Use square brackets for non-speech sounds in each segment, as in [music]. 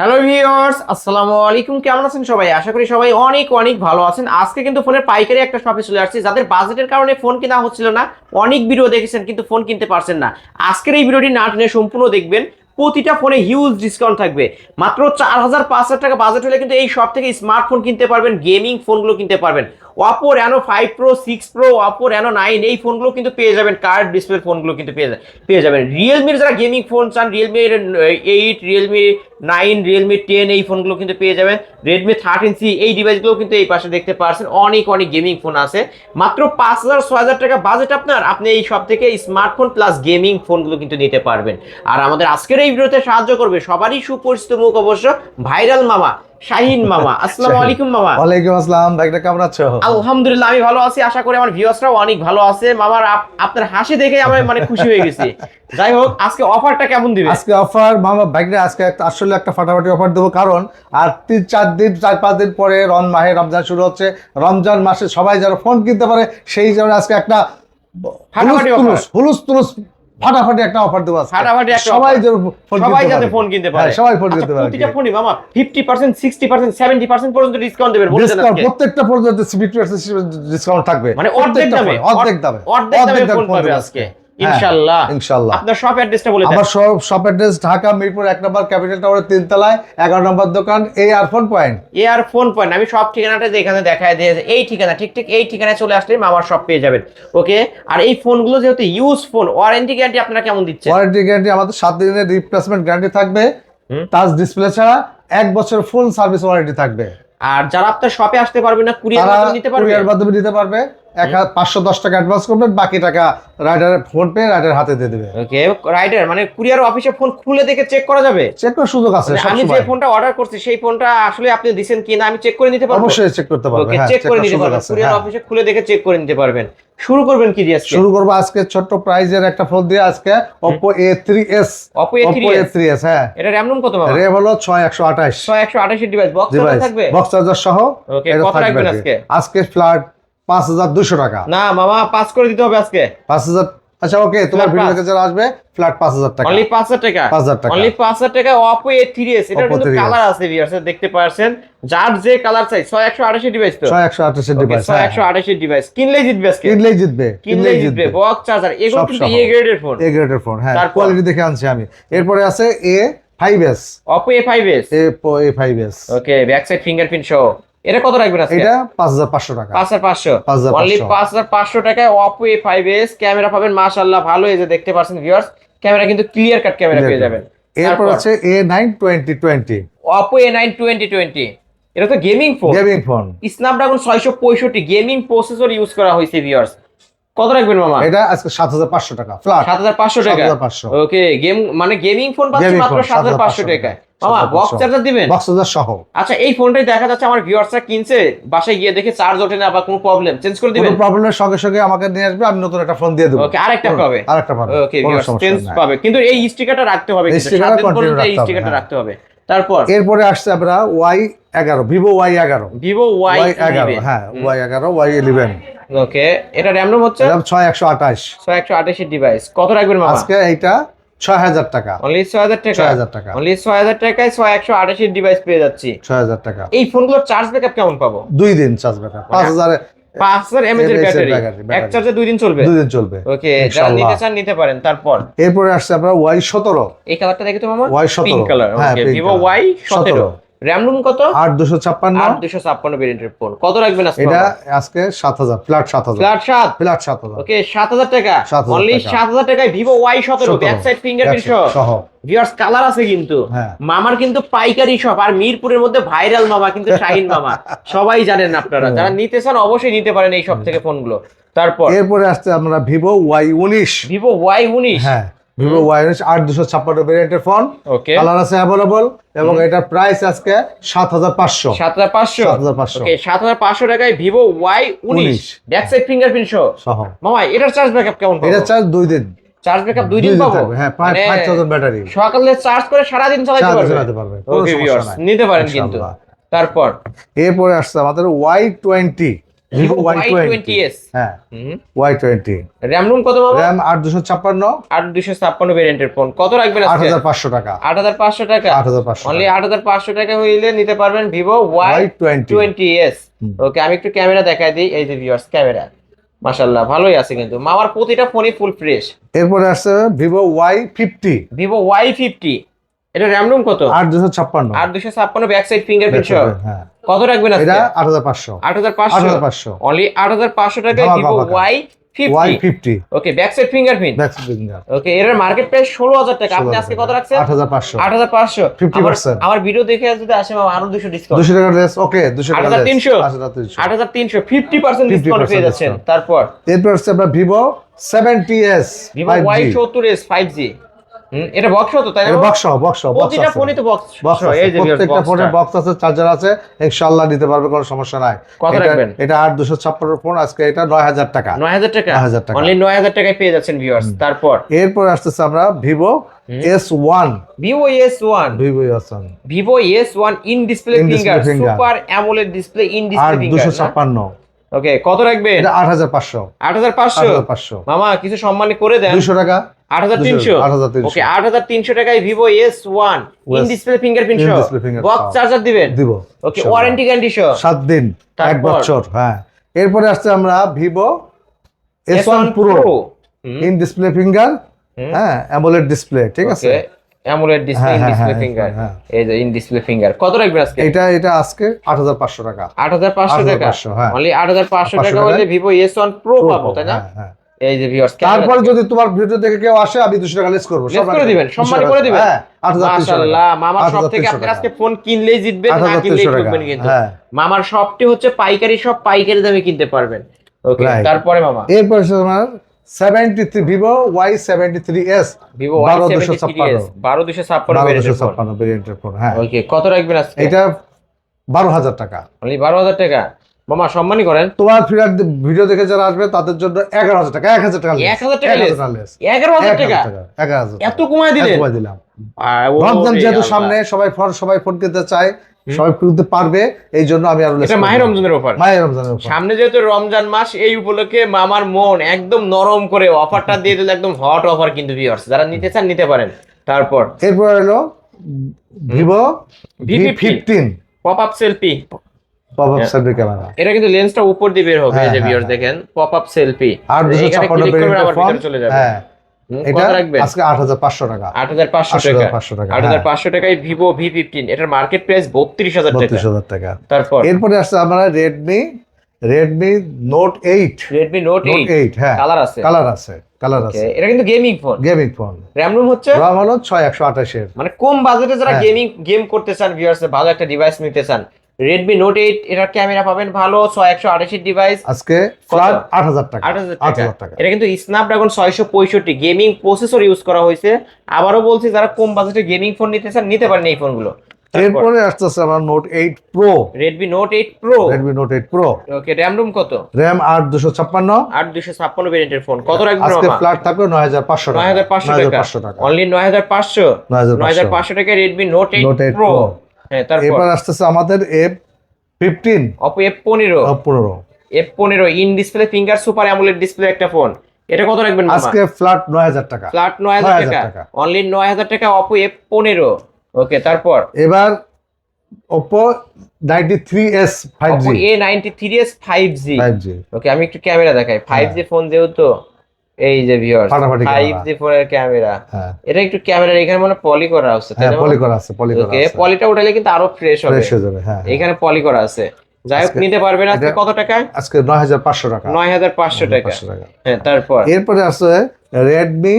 Hello viewers আসসালামু আলাইকুম কেমন আছেন সবাই? আশা করি সবাই অনেক অনেক ভালো আছেন। আজকে কিন্তু ফোনের পাইকারি একটা শপে চলে আসছি। যাদের বাজেটের কারণে ফোন কেনা হচ্ছিল না, অনেক ভিডিও দেখেছেন, কিন্তু ফোন কিনতে পারছেন না। আজকের এই ভিডিওটি না টেনে সম্পূর্ণ দেখবেন। প্রতিটা ফোনে হিউজ ডিসকাউন্ট থাকবে। মাত্র চার হাজার পাঁচ হাজার টাকা বাজেট হলে কিন্তু এই শপ থেকে স্মার্টফোন কিনতে পারবেন গেমিং ফোনগুলো কিনতে পারবেন। Oppo Reno five pro six pro Oppo Reno nine এই ফোনগুলো কিন্তু পেয়ে যাবেন কার্ড ডিসপ্লে ফোনগুলো কিন্তু পেয়ে পেয়ে যাবেন। রিয়েলমির যারা গেমিং ফোন চান Realme eight Realme nine Realme ten এই ফোনগুলো কিন্তু পেয়ে যাবেন। রেডমি থার্টিন সি এই ডিভাইসগুলো কিন্তু এই পাশে দেখতে পারছেন। অনেক অনেক গেমিং ফোন আছে। মাত্র পাঁচ হাজার ছয় হাজার টাকা বাজেট আপনার। আপনি এই সব থেকে স্মার্টফোন প্লাস গেমিং ফোনগুলো কিন্তু নিতে পারবেন। আর আমাদের আজকের এই ভিডিওতে সাহায্য করবে। সবারই সুপরিচিত মুখ অবশ্য ভাইরাল মামা শাহিন মামা। [laughs] আসসালামু আলাইকুম মামা। ওয়ালাইকুম আসসালাম। ভাইটা কেমন আছো আলহামদুলিল্লাহ আমি ভালো আছি। আশা করি আমার ভিউয়ার্সরাও অনেক ভালো আছে। মামার আপনার হাসি দেখে আমি মানে খুশি হয়ে গেছি। যাই হোক আজকে অফারটা কেমন দিবে? আজকে অফার মামা ভাইটা আজকে একটা আসলে একটা ফাটাফাটি অফার দেবো। কারণ আর তিন চার দিন চার পাঁচ দিন পরে রম মাহে রমজান শুরু হচ্ছে। রমজান মাসে সবাই যারা ফোন কিনতে পারে সেই জন্য আজকে একটা। হুলুস তুলুস ফাটাফাটি একটা অফার দেবো ফাটাফাটি একটা সবাই সবাই কিনতে যাতে। ফোন কিনতে পারে। হ্যাঁ, সবাই ফোন কিনতে পারে। প্রতিটা ফোনই মামা fifty percent sixty percent seventy percent পর্যন্ত ডিসকাউন্ট দেবেন বলে ডিসকাউন্ট। প্রত্যেকটা পর্যন্ত ডিসকাউন্ট থাকবে। মানে অর্ধেক দামে অর্ধেক দামে। অর্ধেক দামে ফোন পাবে আজকে। ইনশাআল্লাহ। ইনশাআল্লাহ। আপনার শপ অ্যাড্রেসটা বলে দেন। আমার সব শপ অ্যাড্রেস ঢাকা মিরপুর নম্বর ক্যাপিটাল টাওয়ারের তিনতলায় এগারো নম্বর দোকান পয়েন্ট আমি সব ঠিকানাটা এখানে দেখায় দিয়েছে এই ঠিকানা ঠিক ঠিক এই ঠিকানায় চলে আসলে মামার শপ পেয়ে যাবেন ওকে আর এই ফোনগুলো যেহেতু ইউজ ফোন ওয়ারেন্টি গ্যারান্টি আপনারা কেমন দিচ্ছেন? ওয়ারেন্টি গ্যারান্টি আমাদের দিনের রিপ্লেসমেন্ট গ্যারান্টি থাকবে। টাচ ডিসপ্লে ছাড়া এক বছর ফুল সার্ভিস ওয়ারেন্টি থাকবে। আর যারা আপনার শপে আসতে পারবে না কুরিয়ার তারা মাধ্যমে নিতে পারবে? কুরিয়ার মাধ্যমে নিতে পারবে। এক পাঁচশো দশ টাকা অ্যাডভান্স করবেন বাকি টাকা রাইডার ফোন পে রাইডার হাতে দিয়ে দেবে। ওকে রাইডার মানে কুরিয়ার অফিসে ফোন খুলে দেখে চেক করা যাবে? চেক করার সুযোগ আছে মানে আমি যে ফোনটা অর্ডার করছি সেই ফোনটা আসলে আপনি দিবেন কিনা আমি চেক করে নিতে পারব? অবশ্যই চেক করতে পারবে ওকে হ্যাঁ চেক করে নিতে পারবেন কুরিয়ার হ্যাঁ। অফিসে খুলে দেখে চেক করে নিতে পারবেন। শুরু করবেন কি আজকে? শুরু করব আজকে ছোট্ট প্রাইজের একটা ফোন দিয়ে আজকে Oppo A3s Oppo A3s Oppo A3s হ্যাঁ। এটা র্যাম রুম কত পাবো র্যাম হলো ছয় একশো আঠাশ। ছয় একশো আঠাশি ডিভাইস বক্স থাকবে? বক্স চার্জার সহ এটা কত রাখবেন আজকে? আজকে ফ্ল্যাট পাঁচ হাজার দুশো টাকা। না মামা পাস করে দিতে হবে আজকে। পাঁচ হাজার আচ্ছা ওকে তোমার ভিডিও পাঁচ। যারা আসবে ফ্ল্যাট পাঁচ হাজার টাকা। অনলি পাঁচ হাজার টাকা? 5,000 টাকা। অনলি পাঁচ হাজার টাকা অপো এ থ্রি এস এটা কিন্তু কালার আছে ভিউয়ার্স দেখতে পাচ্ছেন যার যে কালার চাই ছয় একশো আঠাশি ডিভাইস তো। ছয় একশো আঠাশের Okay, ডিভাইস ছয় একশো আঠাশি ডিভাইস কিনলেই জিতবে আজকে। কিনলেই জিতবে কিনলেই জিতবে বক্স চার্জার এগুলো কিন্তু এ গ্রেডের ফোন এ গ্রেডের ফোন হ্যাঁ? কোয়ালিটি দেখে আনছি আমি। এরপরে আছে A five S Oppo A five S A A five S okay back side fingerprint সহ। এটা কত রাখবেন আজকে? এটা পাঁচ হাজার পাঁচশো টাকা। পাঁচ হাজার 5,500 অনলি পাঁচ হাজার পাঁচশো টাকায় Oppo A five S camera পাবেন মাশাআল্লাহ ভালো এই যে দেখতে পাচ্ছেন ভিউয়ার্স ক্যামেরা কিন্তু ক্লিয়ার কাট ক্যামেরা পেয়ে যাবেন। এরপর আছে A nine twenty twenty Oppo A nine twenty twenty এটা তো gaming phone gaming phone Snapdragon ছয়শো পঁয়ষট্টি গেমিং প্রসেসর ইউজ করা হয়েছে ভিউয়ার্স কত রাখবেন মামা? এটা আজকে সাত হাজার পাঁচশো টাকা ফ্ল্যাট সাত হাজার পাঁচশো টাকা? 7,500 ওকে গেম মানে গেমিং ফোন পাচ্ছেন মাত্র সাত হাজার পাঁচশো 7,500 টাকায়। মামা বক্স চার্জার দিবেন? বক্স হাজার সহ। আচ্ছা এই ফোনটাই দেখা যাচ্ছে আমার ভিউয়ার্সরা কিনছে বাসায় গিয়ে দেখে চার্জ ওঠে না বা কোনো প্রবলেম চেঞ্জ করে কোনো দিবেন প্রবলেমের সঙ্গে সঙ্গে আমাকে নিয়ে আসবে আমি নতুন একটা ফোন দিয়ে দেবো। ওকে আরেকটা পাবে। আরেকটা পাবে ওকে ভিউয়ার্স চেঞ্জ পাবে। কিন্তু এই স্টিকারটা রাখতে হবে এই স্টিকারটা হ্যাঁ। রাখতে হবে। তারপর? এরপরে আসছে আমরা ওয়াই এগারো ভিভো ওয়াই এগারো। ভিভো ওয়াই এগারো হ্যাঁ ওয়াই এগারো ওয়াই ইলেভেন ওকে এটা র্যাম রম হচ্ছে? র্যাম 6128 6128 এর ডিভাইস কত রাখবেন মামা? আজকে এটা 6000 টাকা। অনলি 6000 টাকা? 6000 টাকা। অনলি 6000 টাকায় 6128 এর ডিভাইস পেয়ে যাচ্ছি। 6000 টাকা। এই ফোনগুলোর চার্জ ব্যাকআপ কেমন পাবো? দুই দিন চার্জ ব্যাকআপ 5000 5000 এমএএইচ এর ব্যাটারি এক চার্জে দুই দিন চলবে? দুই দিন চলবে। ওকে যারা নিতে চান নিতে পারেন তারপর। এরপর আসছে আপনার Y17 এই কালারটা দেখে তো মামা? Y17 pink colour okay Y Y17 RAM ROM কত? আট দুশো ছাপ্পান্ন। আট দুশো ছাপ্পান্ন ভেরিয়েন্টের ফোন কত রাখবেন এটা আজকে সাত হাজার ফ্ল্যাট সাত হাজার। ফ্ল্যাট সাত? ফ্ল্যাট সাত হাজার। ওকে সাত হাজার টাকা। অনলি সাত হাজার টাকায় ভিভো ওয়াই সতেরো। ব্যাক সাইড ফিঙ্গারপ্রিন্ট সহ। ভিউয়ার্স কালার আছে কিন্তু। হ্যাঁ। মামার কিন্তু পাইকারি সব আর মিরপুরের মধ্যে ভাইরাল মামা কিন্তু শাহিন মামা। [laughs] সবাই জানেন আপনারা। হ্যাঁ। যারা নিতে চান অবশ্যই নিতে পারেন এই সব হ্যাঁ। থেকে ফোনগুলো তারপর? এরপরে আসছে আমরা ভিভো ওয়াই উনিশ। ভিভো ওয়াই উনিশ। হ্যাঁ। ভিভো ওয়াই আট দুশো ছাপ্পান্ন ভেরিয়েন্টের ফোন কালার আছে অ্যাভেলেবল এবং এটার প্রাইস আজকে সাত হাজার পাঁচশো। সাত হাজার পাঁচশো? 7,500 ওকে সাত হাজার পাঁচশো টাকায় ভিভো ওয়াই উনিশ। 19 ব্যাক সাইড ফিঙ্গারপ্রিন্ট সহ? সহ। মামা এটার চার্জ ব্যাকআপ কেমন পাবো? এটা চার্জ দুই দিন। চার্জ ব্যাকআপ দুই দিন পাবো? হ্যাঁ মানে ফাইভ থাউজেন্ড ব্যাটারি সকালে চার্জ করে সারাদিন চালাতে পারবে? চালাতে পারবে। ওকে ভিউয়ার্স নিতে পারেন কিন্তু। তারপর? এরপরে আসছে আমাদের Y twenty Vivo Y Y20s twenty হ্যাঁ। ওয়াই টোয়েন্টি র্যাম রুম কত র্যাম আট দুশো ছাপ্পান্ন। আট দুশো ছাপ্পান্ন ভেরিয়েন্টের ফোন কত রাখবেন আট হাজার পাঁচশো টাকা। আট হাজার পাঁচশো টাকা। আট হাজার পাঁচশো অনলি আট হাজার পাঁচশো টাকা হইলে নিতে পারবেন Vivo Y Y twenty twenty S okay আমি একটু ক্যামেরা দেখাই দিই। এই যে ভিউয়ার্স ক্যামেরা। মাশাল্লাহ ভালোই আছে কিন্তু। মামার প্রতিটা ফোনই ফুল ফ্রেশ এরপরে আসছে Vivo Y fifty Vivo Y fifty এটা র্যাম রুম কত? আট দুশো ছাপ্পান্ন। আট দুশো ছাপ্পান্ন ব্যাক সাইড ফিঙ্গারপ্রিন্ট সহ? হ্যাঁ। কত রাখবেন আজকে? আট হাজার পাঁচশো। পাঁচশো? অনলি আট হাজার পাঁচশো টাকায় Vivo. Y Y fifty fifty okay back side fingerprint okay এর মার্কেট প্রাইস ষোলো হাজার টাকা। আপনি আজকে কত রাখছেন? আট হাজার পাঁচশো। আট হাজার পাঁচশো। 50% আমার ভিডিও দেখে যদি আসে মামা আরও দুশো ডিসকাউন্ট দুশো টাকা ড্রেস ওকে দুশো টাকা 8,300 আট হাজার তিনশো। আট হাজার তিনশো ফিফটি পার্সেন্ট ডিসকাউন্ট পেয়ে যাচ্ছেন। তারপর? এরপর হচ্ছে আপনার Vivo seventy S Vivo Y সত্তর এস ফাইভ জি এটা বক্স তাই না বক্স বক্স প্রতিটা ফোনই তো বক্স বক্স এই যে প্রত্যেকটা ফোনে বক্স আছে চার্জার আছে ইনশাআল্লাহ নিতে পারবে কোনো সমস্যা নাই। কত রাখবেন? এটা আট দুশো ছাপ্পান্ন ফোন আজকে এটা নয় হাজার টাকা। নয় হাজার টাকা? 9,000 টাকা। অনলি নয় হাজার টাকায় পেয়ে যাচ্ছেন ভিউয়ার্স তারপর? এরপর আসতেছে আমরা Vivo S one Vivo S one Vivo S one Vivo S one in display finger finger। Super AMOLED display in display finger ছাপ্পান্ন। ওকে কত রাখবেন? এটা আট হাজার পাঁচশো। আট হাজার আট পাঁচশো হাজার পাঁচশো। মামা কিছু সম্মান করে দেন। দুশো টাকা। 8,300 ওকে আট হাজার তিনশো টাকায় Vivo S one in display fingerprint সহ। বক্স চার্জার দিবেন? দিব ওকে ওয়ারেন্টি গ্যারান্টি সহ। সাত দিন এক বছর হ্যাঁ। এরপরে আসছে আমরা Vivo S one pro in display finger হ্যাঁ অ্যামোলেড ডিসপ্লে ঠিক আছে? অ্যামোলেড ডিসপ্লে হ্যাঁ, ইন হ্যাঁ, ডিসপ্লে ফিঙ্গার। এই যে ইন ডিসপ্লে ফিঙ্গার। কত রাখবেন আজকে? এটা এটা আজকে আট হাজার পাঁচশো টাকা। আট হাজার পাঁচশো টাকা? 8,500 হ্যাঁ। অনলি আট হাজার পাঁচশো টাকা হলে টাকায় Vivo S one pro Pro পাবো তাই না? হ্যাঁ। এই যে ভিউয়ার্স তারপরে যদি তোমার ভিডিও দেখে কেউ আসে আমি দুশো টাকা লেস করব Less করে দিবেন, সম্মানী করে দিবেন। হ্যাঁ। মাশাআল্লাহ মামার সব থেকে আপনি আজকে ফোন কিনলেই জিতবেন না কিনলেই। ঠকবেন কিন্তু। হ্যাঁ। মামার শপটি হচ্ছে পাইকারি সব পাইকারি দামে কিনতে পারবেন। ওকে তারপরে মামা। এরপর তোমার seventy three Vivo Y seventy three S Vivo বারো ওয়াই দুশো ছাপ্পান্ন। বারো দুশো ছাপ্পান্ন বারো দুশো ভেরিয়েন্টের ফোন হ্যাঁ। ওকে কত রাখবেন আজকে? এটা বারো হাজার টাকা। অনলি বারো হাজার টাকা? মামা সম্মানই করেন। তোমার ফিরার ভিডিও দেখে যারা আসবে তাদের জন্য এগারো হাজার টাকা এক হাজার টাকা less। 1000 টাকা এক হাজার less। এগারো হাজার টাকা? টাকা, হাজার এত কমায় এত কমায় দিলাম। রমজান যেহেতু সামনে সবাই ফোন সবাই ফোন কিনতে চায় সবাই কিনতে পারবে এই জন্য আমি আরও এটা দিলাম। রমজানের অফার মায়ের রমজানের উপর। সামনে যেহেতু রমজান মাস এই উপলক্ষে মামার মন একদম নরম করে অফারটা দিয়ে দিলে একদম হট অফার কিন্তু ভিউয়ার্স যারা নিতে চান নিতে পারেন। তারপর এরপর হলো Vivo V V15 fifteen pop up selfie pop up selfie camera এটা কিন্তু লেন্সটা উপর দিয়ে বের হবে হ্যাঁ, যে হ্যাঁ, ভিউয়ার্স হ্যাঁ। দেখেন পপ আপ সেলফি আর দুশো এখানে ছাপ্পান্ন ক্লিক করবেন আবার ভিতরে চলে যাবে। হ্যাঁ। এটা আজকে আট হাজার পাঁচশো টাকা। আট হাজার পাঁচশো টাকা। 8,500 টাকা, আট হাজার হ্যাঁ। পাঁচশো টাকায় ভিভো এটার মার্কেট প্রাইস বত্রিশ হাজার টাকা। বত্রিশ হাজার টাকা। তারপর? এরপরে আসছে আমরা Redmi Redmi note eight Redmi note note eight eight হ্যাঁ। কালার আছে। কালার আছে কালার আছে। এটা কিন্তু gaming phone gaming phone RAM ROM হচ্ছে? রাম হলো ছয় একশো আঠাশের। মানে কম বাজেটে যারা হ্যাঁ। গেমিং গেম করতে চান ভিউয়ার্স ভালো একটা ডিভাইস নিতে চান রেডমি নোট এইট এটার ক্যামেরা পাবেন ভালো ছয় একশো আঠাশির ডিভাইস আজকে ফ্ল্যাট আট হাজার টাকা। আট হাজার আট টাকা। এটা কিন্তু স্ন্যাপড্রাগন ছয়শো পঁয়ষট্টি। গেমিং প্রসেসর ইউজ করা হয়েছে। আবারও বলছি যারা কম বাজেটে গেমিং ফোন নিতে চান নিতে পারেন এই ফোনগুলো এরপরে আসতেছে আমার note eight pro Redmi note eight pro Redmi note eight pro okay RAM ROM কত? র্যাম আট দুশো ছাপ্পান্ন। আট দুশো ছাপ্পান্ন ভেরিয়েন্টের ফোন কত রাখবেন আজকে ফ্ল্যাট থাকবে নয় হাজার পাঁচশো নয় হাজার পাঁচশো টাকা। টাকা। অনলি নয় হাজার পাঁচশো। নয় হাজার পাঁচশো। টাকায় Redmi note eight Note 8 pro হ্যাঁ তারপর? এরপর আসতেছে আমাদের এফ ফিফটিন অপো এফ পনেরো। পনেরো। এফ পনেরো in display finger super AMOLED display একটা ফোন এটা কত রাখবেন আজকে ফ্ল্যাট নয় হাজার টাকা। ফ্ল্যাট নয় হাজার টাকা। অনলি নয় হাজার টাকা অপো এফ পনেরো। ওকে তারপর? এবার Oppo ninety three S five G A ninety three S five G okay আমি একটু ক্যামেরা দেখাই। ফাইভ জি ফোন যেহেতু এই যে ভিউয়ার ফাটাফাটি ফাইভ। জি ফোনের ক্যামেরা হ্যাঁ। এটা একটু ক্যামেরা এখানে মানে পলি করা আছে তাই হ্যাঁ পলি করা আছে পলি করা আছে। পলিটা উঠালে কিন্তু আরও ফ্রেশ হবে। ফ্রেশ হয়ে যাবে হ্যাঁ এখানে পলি করা আছে। যাই হোক নিতে পারবেন আজকে কত টাকায় আজকে নয় হাজার পাঁচশো টাকা। নয় হাজার পাঁচশো টাকা। পাঁচশো টাকা। হ্যাঁ তারপর? এরপরে আছে Redmi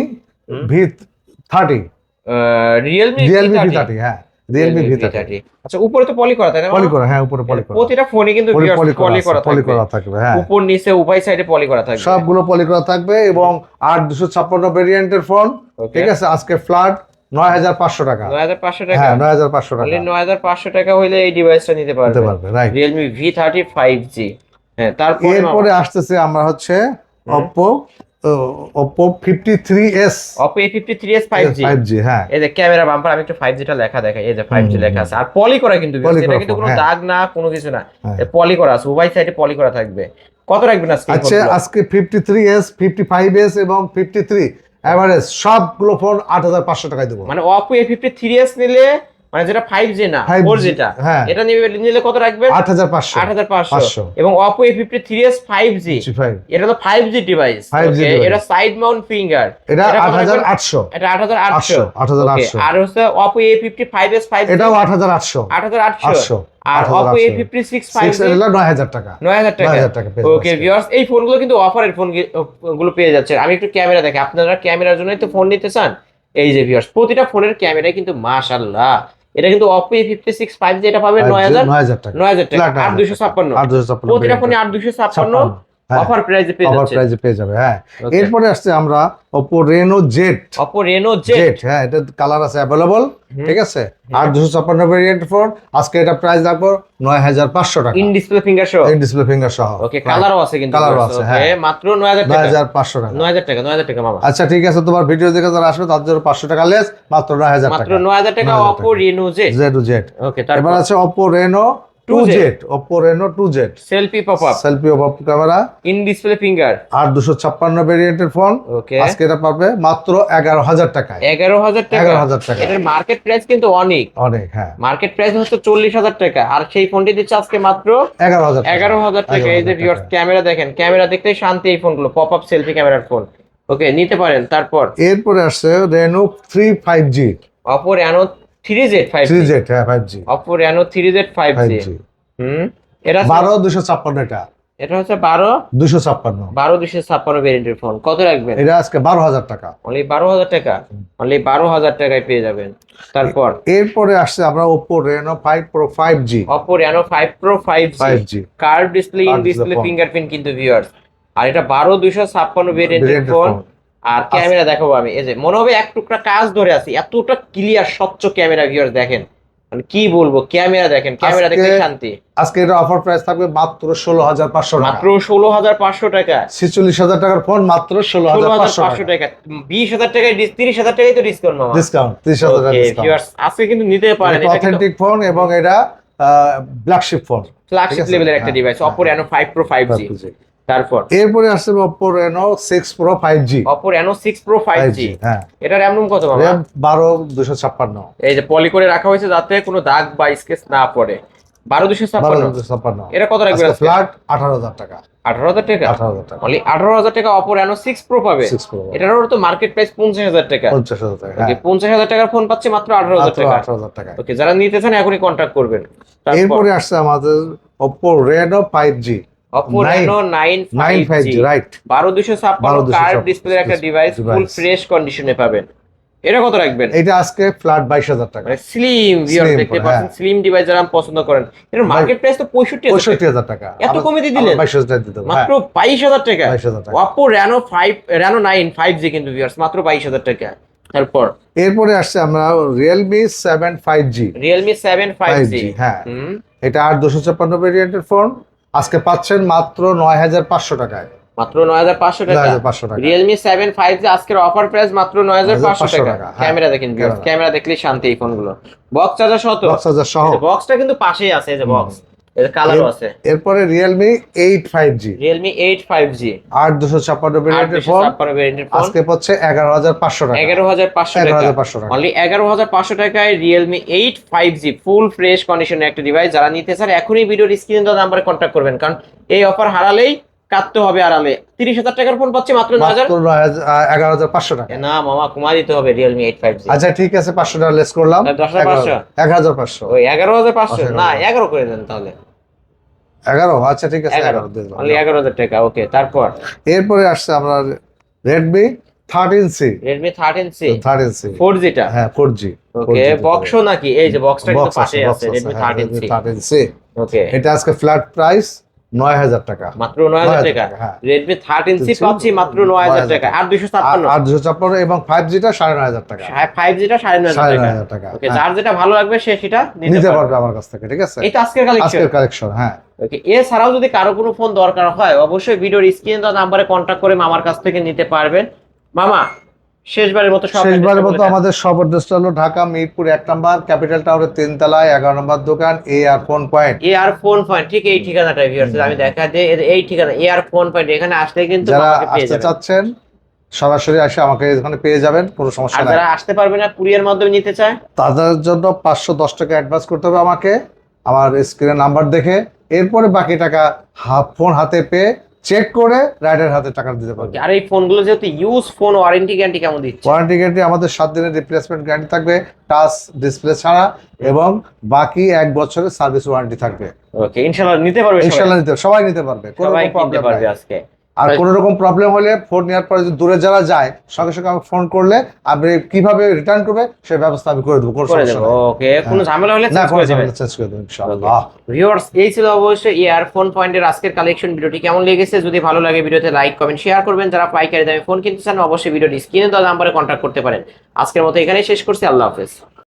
V thirty Realme Realme V thirty হ্যাঁ। রিয়েলমি ভি থার্টি আচ্ছা উপরে তো পলি করা না পলি করা হ্যাঁ উপরে পলি করা। প্রতিটা ফোনে কিন্তু পলি করা পলি করা থাকবে। হ্যাঁ। উপর নিচে উভয় সাইডে পলি করা থাকবে। সবগুলো পলি করা থাকবে এবং আট দুশো ছাপ্পান্ন ভেরিয়েন্টের ফোন ঠিক আছে? আজকে ফ্ল্যাট নয় হাজার পাঁচশো টাকা। নয় হাজার পাঁচশো টাকা? হ্যাঁ নয় হাজার পাঁচশো টাকা। নয় হাজার পাঁচশো টাকা হইলে এই ডিভাইসটা নিতে নিতে পারবে পারবে right Realme V thirty five G হ্যাঁ তারপরে আসতেছে আমরা হচ্ছে Oppo Oppo fifty three S Oppo A fifty three S five G five G হ্যাঁ। এই যে ক্যামেরা বাম্পার আমি একটু ফাইভ জিটা লেখা দেখাই। এই যে ফাইভ জি হুম। লেখা আছে। আর পলি করা কিন্তু এটা কিন্তু কোনো হ্যাঁ। দাগ না কোনো কিছু না। হ্যাঁ। পলি করা আছে উভয় সাইডে পলি করা থাকবে। কত রাখবেন আজকে আচ্ছা আজকে fifty three S fifty five S এবং ফিফটি থ্রি অ্যাভারেজ সবগুলো ফোন আট হাজার পাঁচশো টাকায় দেবো। মানে থ্রি এস নিলে মানে যেটা ফাইভ জি না 5G, ফোর যেটা হ্যাঁ। এটা নিলে কত রাখবেন আট হাজার পাঁচশো। আট হাজার পাঁচশো। পাঁচশো। এবং Oppo A fifty three S five G এটা তো ফাইভ জি ডিভাইস এটা সাইড মাউন্ট ফিঙ্গার এটা আট হাজার আটশো। এটা আট হাজার আটশো। আটশো, 8800 আর হচ্ছে এটাও আর 8800 Oppo A fifty six five টাকা। টাকা। 9000 টাকা ওকে ভিউয়ার্স এই ফোনগুলো কিন্তু অফারের ফোনগুলো পেয়ে যাচ্ছে আমি একটু ক্যামেরা দেখি আপনারা ক্যামেরার জন্যই তো ফোন নিতে চান? এই যে ভিউয়ার্স প্রতিটা ফোনের ক্যামেরাই কিন্তু মাশাআল্লাহ। এটা কিন্তু Oppo A fifty six five G এটা পাবেন নয় হাজার নয় হাজার টাকা। নয় হাজার টাকা আট দুশো ছাপ্পান্ন। প্রতিটা ফোনে আট দুশো ছাপ্পান্ন। অফার প্রাইসে পেয়ে অফার প্রাইজে পেয়ে যাবে হ্যাঁ। এরপরে আসছে আমরা Reno Z Oppo Reno Z Z হ্যাঁ এটা কালার আছে অ্যাভেলেবল ঠিক আছে? দুশো ছাপ্পান্ন ভেরিয়েন্ট ফোন আজকে এটা প্রাইস রাখব নয় হাজার পাঁচশো টাকা। ইন ডিসপ্লে ফিঙ্গার শো এই ডিসপ্লে ফিঙ্গার সহ ওকে কালারও আছে কিন্তু Colour ও viewers, আছে, হ্যাঁ। মাত্র টাকা। হাজার পাঁচশো টাকা। নয় হাজার টাকা নয় হাজার টাকা মামা। আচ্ছা ঠিক আছে তোমার ভিডিও দেখে যারা আসবে তার জন্য পাঁচশো টাকা লেস মাত্র নয় হাজার মাত্র টাকা। নয় হাজার টাকা 9,000 Oppo Reno Z Z Z okay তারপর? আছে Oppo Reno two 2Z Z Reno two Z selfie pop up selfie up camera in display finger আর দুশো ছাপ্পান্ন ভেরিয়েন্টের ফোন ওকে আজকে এটা পাবে মাত্র এগারো হাজার টাকায়। এগারো হাজার টাকা। এগারো হাজার টাকা। এটার মার্কেট প্রাইস কিন্তু অনেক। অনেক হ্যাঁ। মার্কেট প্রাইস হচ্ছে চল্লিশ হাজার টাকা। আর সেই ফোনটি দিচ্ছে আজকে মাত্র এগারো হাজার টাকা। এগারো হাজার টাকা। এই যে 11,000 ভিউয়ার্স ক্যামেরা দেখেন। ক্যামেরা দেখতেই শান্তি এই ফোনগুলো পপ আপ সেলফি ক্যামেরার ফোন ওকে নিতে পারেন। তারপর এরপরে আসছে Reno three five G Oppo Reno three Z five three Z হ্যাঁ five G Oppo Reno three Z five five G G হুম? এটা বারো দুশো ছাপ্পান্ন এটা। এটা হচ্ছে বারো? দুশো ছাপ্পান্ন। বারো দুশো ছাপ্পান্ন ভেরিয়েন্টের ফোন কত রাখবেন? এটা আজকে বারো হাজার টাকা। অনলি বারো হাজার টাকা? অনলি বারো হাজার টাকায় পেয়ে যাবেন। তারপর? এরপরে আসছে আমরা Oppo Reno five pro five G Oppo Reno five pro five five G curve display in display fingerprint কিন্তু ভিউয়ার্স আর এটা বারো দুইশো ছাপ্পান্ন ভেরিয়েন্টের ফোন। আর ক্যামেরা দেখাবো আমি। এই যে মনে হবে এক টুকরা কাজ ধরে আছি। এতটা ক্লিয়ার স্বচ্ছ ক্যামেরা ভিউয়ার্স দেখেন। মানে কি বলব ক্যামেরা দেখেন ক্যামেরা দেখতে শান্তি। আজকে এটা অফার প্রাইস থাকবে মাত্র ষোলো হাজার পাঁচশো টাকা। মাত্র ষোলো হাজার পাঁচশো টাকা। ছেচল্লিশ হাজার টাকার ফোন মাত্র ষোলো হাজার পাঁচশো টাকা। বিশ হাজার টাকায় তিরিশ হাজার টাকায় তো ডিসকাউন্ট ডিসকাউন্ট ত্রিশ হাজার আজকে কিন্তু নিতে পারেন এটা অথেন্টিক ফোন এবং এটা ব্ল্যাকশিপ ফোন ফ্ল্যাগশিপ লেভেলের একটা ডিভাইস হ্যাঁ, Oppo Reno five pro five G তারপর? এরপরে আসছে Oppo Reno 6 Pro 5G Oppo Reno 6 Pro 5G হ্যাঁ। এটা RAM রুম কত বাবা? বারো দুশো ছাপ্পান্ন। এই যে পলি করে রাখা হয়েছে যাতে কোনো দাগ বা স্কেচ না পড়ে। 12 256 এটা কত রাখবে ফ্ল্যাট 18000 টাকা। 18000 টাকা? 18000 টাকা। অনলি 18000 টাকা অপো Reno সিক্স প্রো পাবে। এটারও তো মার্কেট প্রাইস 50000 টাকা। 50000 টাকা পঞ্চাশ হাজার হ্যাঁ। টাকার ফোন পাচ্ছে মাত্র 18000 টাকা। 18000 টাকা ওকে যারা নিতে চান এখনই কন্ট্যাক্ট করবেন। এরপরে আসছে আমাদের Oppo five G Oppo Nano 9 right একটা ডিভাইস ফুল ফ্রেশ কন্ডিশনে পাবেন। এটা কত রাখবেন? এটা আজকে ফ্ল্যাট 22000 টাকা। স্লিম স্লিম ডিভাইস যারা পছন্দ করেন। মার্কেট প্রাইস তো 65000 টাকা। এত কমে দিয়ে বাইশ হাজার দিতে হ্যাঁ। মাত্র 22000 টাকা। 22000 টাকা। Oppo five 5 nine five G কিন্তু ভিউয়ার্স মাত্র 22000 টাকা। তারপর? এরপরে আসছে আমরা Realme seven five G Realme seven five G হ্যাঁ। এটা 8256 ভেরিয়েন্টের ফোন আজকে পাচ্ছেন মাত্র নয় হাজার পাঁচশো টাকায়। মাত্র নয় হাজার পাঁচশো টাকা? রিয়েলমি সেভেন ফাইভ জি আজকের অফার প্রাইস মাত্র নয় হাজার পাঁচশো টাকা। ক্যামেরা দেখেন ক্যামেরা। দেখলে শান্তি এই ফোনগুলো বক্স চার্জার সহ বক্স চার্জার সহ। বক্সটা কিন্তু পাশেই আছে এই যে বক্স এর কালারও আছে। এরপরে এইট ফাইভ জি আট দুশো ছাপ্পান্ন আট ভেরিয়েন্টের ফোন আজকে হচ্ছে এগারো হাজার পাঁচশো টাকা। এগারো হাজার পাঁচশো এগারো টাকা হাজার পাঁচশো টাকা। অনলি এগারো হাজার পাঁচশো টাকায় Realme eight five G full fresh কন্ডিশনে একটা ডিভাইস যারা নিতে চান এখনই ভিডিওর স্ক্রিন দেওয়া নাম্বারে কন্ট্যাক্ট করবেন। কারণ এই অফার হারালেই কাটতে হবে আড়ালে। তিরিশ হাজার টাকার ফোন পাচ্ছি মাত্র নয় হাজার। এগারো হাজার পাঁচশো টাকা। না মামা কমা দিতে হবে রিয়েলমি এইট ফাইভ আচ্ছা ঠিক আছে পাঁচশো টাকা লেস করলাম। দশ হাজার পাঁচশো? এক হাজার পাঁচশো। ওই এগারো হাজার পাঁচশো? না এগারো করে দেন তাহলে। এগারো? আচ্ছা ঠিক আছে এগারো। এগারো এগারো হাজার টাকা ওকে তারপর? এরপরে আসছে আমরা Redmi thirteen C Redmi thirteen C thirteen C four জিটা হ্যাঁ ফোর জি ওকে বক্সও নাকি? এই যে বক্সটা কিন্তু পাশে আছে Redmi thirteen C thirteen C okay. এটা আজকে ফ্ল্যাট প্রাইস নয় হাজার টাকা। মাত্র নয় হাজার টাকা। রেডমি থার্টিন সি পাচ্ছি মাত্র নয় হাজার টাকা। আর দুশো ছাপ্পান্ন। আর দুশো ছাপ্পান্ন এবং ফাইভ জিটা সাড়ে নয় হাজার টাকা। ফাইভ জিটা সাড়ে নয় হাজার টাকা। ওকে হ্যাঁ। যার যেটা ভালো লাগবে সে সেটা নিতে পারবে। আমার কাছ থেকে ঠিক আছে? তো আজকের কালেকশন আজকের কালেকশন হ্যাঁ। ওকে এছাড়াও যদি কারও কোনো ফোন দরকার হয় অবশ্যই ভিডিওর স্ক্রিনে দেওয়া নাম্বারে কন্ট্যাক্ট করে মামার কাছ থেকে নিতে পারবেন। মামা শেষবারের মতো শেষবারের মতো আমাদের সব অ্যাড্রেসটা হলো ঢাকা মিরপুর এক নম্বর ক্যাপিটাল টাওয়ারের তিন তলায় এগারো নম্বর দোকান A R phone point A R phone point ঠিক এই ঠিকানাটা ভিউয়ার্স আমি দেখা এর এই ঠিকানা এ আর ফোন পয়েন্ট এখানে আসলে কিন্তু যারা আসতে চাচ্ছেন সরাসরি আসে আমাকে এখানে পেয়ে যাবেন কোনো সমস্যা নাই। যারা আসতে পারবে না কুরিয়ার মাধ্যমে নিতে চায়? তাদের জন্য পাঁচশো দশ টাকা অ্যাডভান্স করতে হবে আমাকে আমার স্ক্রিনের নাম্বার দেখে। এরপরে বাকি টাকা হাফ ফোন হাতে পেয়ে চেক করে রাইডার হাতে টাকা দিতে পারবে। আর এই ফোনগুলো যেহেতু ইউজ ফোন ওয়ারেন্টি গ্যারান্টি কেমন দিচ্ছে? ওয়ারেন্টি গ্যারান্টি আমাদের সাত দিনের রিপ্লেসমেন্ট গ্যারান্টি থাকবে টাচ ডিসপ্লে ছাড়া এবং বাকি এক বছরের সার্ভিস ওয়ারেন্টি থাকবে। ওকে ইনশাআল্লাহ নিতে পারবে ইনশাআল্লাহ ইনশাল্লাহ নিতে সবাই নিতে পারবে কোনো প্রবলেম পারবে আজকে। আর কোনো রকম প্রবলেম হলে ফোন নেওয়ার পরে যদি দূরে যারা যায় সঙ্গে সঙ্গে আমি ফোন করলে আপনি কীভাবে রিটার্ন করবে সেই ব্যবস্থা আমি করে দেবো করে দেবো। ওকে কোনো ঝামেলা হলে না করে দেবেন চেঞ্জ করে দেবো ইনশাআল্লাহ। ভিউয়ার্স এই ছিল অবশ্যই ইয়ারফোন পয়েন্টের আজকের কালেকশন ভিডিওটি। কেমন লেগেছে? যদি ভালো লাগে ভিডিওতে লাইক কমেন্ট শেয়ার করবেন। যারা পাইকারি দামে ফোন কিনতে চান অবশ্যই ভিডিওটি স্ক্রিনে দেওয়া নাম্বারে কন্ট্যাক্ট করতে পারেন। আজকের মতো এখানেই শেষ করছি। আল্লাহ হাফেজ।